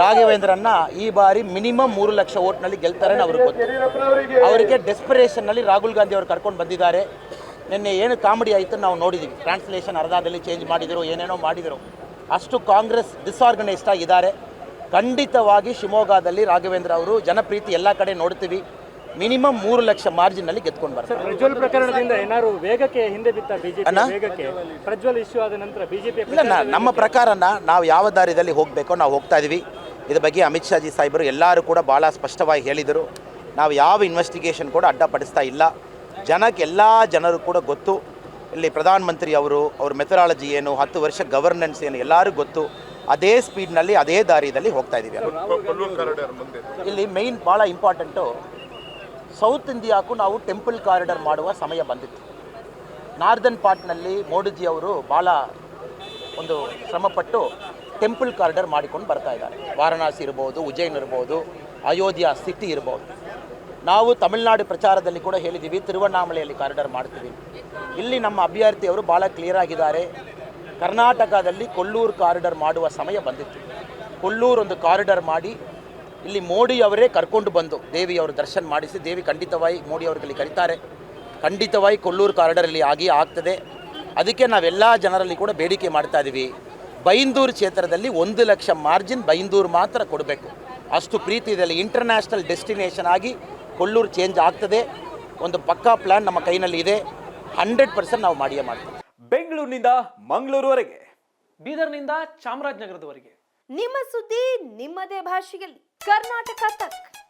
ರಾಘವೇಂದ್ರನ್ನ ಈ ಬಾರಿ ಮಿನಿಮಮ್ ಮೂರು ಲಕ್ಷ ಓಟ್ನಲ್ಲಿ ಗೆಲ್ತಾರೆ ಅವ್ರಿಗೆ ಗೊತ್ತು. ಅವರಿಗೆ ಡೆಸ್ಪಿರೇಷನ್ನಲ್ಲಿ ರಾಹುಲ್ ಗಾಂಧಿ ಅವರು ಕರ್ಕೊಂಡು ಬಂದಿದ್ದಾರೆ. ನಿನ್ನೆ ಏನು ಕಾಮಿಡಿ ಆಯಿತು ನಾವು ನೋಡಿದ್ದೀವಿ ಟ್ರಾನ್ಸ್ಲೇಷನ್ ಅರ್ಧದಲ್ಲಿ ಚೇಂಜ್ ಮಾಡಿದರು ಏನೇನೋ ಮಾಡಿದರು. ಅಷ್ಟು ಕಾಂಗ್ರೆಸ್ ಡಿಸಾರ್ಗನೈಸ್ಡ್ ಆಗಿದ್ದಾರೆ ಖಂಡಿತವಾಗಿ ಶಿವಮೊಗ್ಗದಲ್ಲಿ ರಾಘವೇಂದ್ರ ಅವರು ಜನಪ್ರೀತಿ ಎಲ್ಲ ಕಡೆ ನೋಡ್ತೀವಿ. ಮಿನಿಮಮ್ ಮೂರು ಲಕ್ಷ ಮಾರ್ಜಿನ್ನಲ್ಲಿ ಗೆದ್ಕೊಂಡು ಬರ್ತಾರೆ. ಪ್ರಜ್ವಲ್ ಪ್ರಕರಣದಿಂದ ಏನಾದ್ರು ವೇಗಕ್ಕೆ ಹಿಂದೆ ಬಿತ್ತ ಬಿಜೆಪಿ ಪ್ರಜ್ವಲ್ ಇಶ್ಯೂ ಆದ ನಂತರ ಬಿಜೆಪಿ ಇಲ್ಲ ನಮ್ಮ ಪ್ರಕಾರನ ನಾವು ಯಾವ ದಾರಿಯಲ್ಲಿ ಹೋಗಬೇಕೋ ನಾವು ಹೋಗ್ತಾ ಇದ್ದೀವಿ ಇದ್ರ ಬಗ್ಗೆ ಅಮಿತ್ ಶಾಜಿ ಸಾಹೇಬರು ಎಲ್ಲರೂ ಕೂಡ ಭಾಳ ಸ್ಪಷ್ಟವಾಗಿ ಹೇಳಿದರು. ನಾವು ಯಾವ ಇನ್ವೆಸ್ಟಿಗೇಷನ್ ಕೂಡ ಅಡ್ಡಪಡಿಸ್ತಾ ಇಲ್ಲ. ಜನಕ್ಕೆ ಎಲ್ಲ ಜನರು ಕೂಡ ಗೊತ್ತು. ಇಲ್ಲಿ ಪ್ರಧಾನಮಂತ್ರಿ ಅವರು, ಅವ್ರ ಮೆಥಡಾಲಜಿ ಏನು, ಹತ್ತು ವರ್ಷ ಗವರ್ನೆನ್ಸ್ ಏನು ಎಲ್ಲರೂ ಗೊತ್ತು. ಅದೇ ಸ್ಪೀಡ್ನಲ್ಲಿ ಅದೇ ದಾರಿಯಲ್ಲಿ ಹೋಗ್ತಾ ಇದ್ದೀವಿ ಇಲ್ಲಿ ಮೇಯ್ನ್ ಭಾಳ ಇಂಪಾರ್ಟೆಂಟು ಸೌತ್ ಇಂಡಿಯಾಕ್ಕೂ ನಾವು ಟೆಂಪಲ್ ಕಾರಿಡಾರ್ ಮಾಡುವ ಸಮಯ ಬಂದಿತ್ತು. ನಾರ್ದನ್ ಪಾರ್ಟ್ನಲ್ಲಿ ಮೋದಿಜಿ ಅವರು ಭಾಳ ಒಂದು ಶ್ರಮಪಟ್ಟು ಟೆಂಪಲ್ ಕಾರಿಡಾರ್ ಮಾಡಿಕೊಂಡು ಬರ್ತಾ ಇದ್ದಾರೆ. ವಾರಣಾಸಿ ಇರ್ಬೋದು, ಉಜ್ಜಯನ್ ಇರ್ಬೋದು, ಅಯೋಧ್ಯ ಸಿಟಿ ಇರ್ಬೋದು. ನಾವು ತಮಿಳುನಾಡು ಪ್ರಚಾರದಲ್ಲಿ ಕೂಡ ಹೇಳಿದ್ದೀವಿ, ತಿರುವಣ್ಣಾಮಲೆಯಲ್ಲಿ ಕಾರಿಡಾರ್ ಮಾಡ್ತೀವಿ. ಇಲ್ಲಿ ನಮ್ಮ ಅಭ್ಯರ್ಥಿಯವರು ಭಾಳ ಕ್ಲಿಯರ್ ಆಗಿದ್ದಾರೆ. ಕರ್ನಾಟಕದಲ್ಲಿ ಕೊಲ್ಲೂರು ಕಾರಿಡಾರ್ ಮಾಡುವ ಸಮಯ ಬಂದಿತ್ತು. ಕೊಲ್ಲೂರು ಒಂದು ಕಾರಿಡಾರ್ ಮಾಡಿ, ಇಲ್ಲಿ ಮೋಡಿಯವರೇ ಕರ್ಕೊಂಡು ಬಂದು ದೇವಿಯವರು ದರ್ಶನ ಮಾಡಿಸಿ, ದೇವಿ ಖಂಡಿತವಾಗಿ ಮೋಡಿ ಅವರಿಗೆ ಕರೀತಾರೆ. ಖಂಡಿತವಾಗಿ ಕೊಲ್ಲೂರು ಕಾರಿಡಾರಲ್ಲಿ ಆಗಿ ಆಗ್ತದೆ. ಅದಕ್ಕೆ ನಾವೆಲ್ಲ ಜನರಲ್ಲಿ ಕೂಡ ಬೇಡಿಕೆ ಮಾಡ್ತಾ ಇದ್ದೀವಿ. ಬೈಂದೂರು ಕ್ಷೇತ್ರದಲ್ಲಿ ಒಂದು ಲಕ್ಷ ಮಾರ್ಜಿನ್ ಬೈಂದೂರು ಮಾತ್ರ ಕೊಡಬೇಕು. ಅಷ್ಟು ಪ್ರೀತಿ ಇದೆಯಲ್ಲ ಇಂಟರ್ನ್ಯಾಷನಲ್ ಡೆಸ್ಟಿನೇಷನ್ ಆಗಿ ಕೊಲ್ಲೂರು ಚೇಂಜ್ ಆಗ್ತದೆ. ಒಂದು ಪಕ್ಕಾ ಪ್ಲ್ಯಾನ್ ನಮ್ಮ ಕೈನಲ್ಲಿ ಇದೆ. ಹಂಡ್ರೆಡ್ ಪರ್ಸೆಂಟ್ ನಾವು ಮಾಡಿಯೇ ಮಾಡ್ತೀವಿ. ಬೆಂಗಳೂರಿನಿಂದ ಮಂಗಳೂರುವರೆಗೆ. ಬೀದರ್ನಿಂದ ಚಾಮರಾಜನಗರದವರೆಗೆ. ನಿಮ್ಮ ಸುದ್ದಿ ನಿಮ್ಮದೇ ಭಾಷೆಯಲ್ಲಿ. ಕರ್ನಾಟಕ ತಕ್.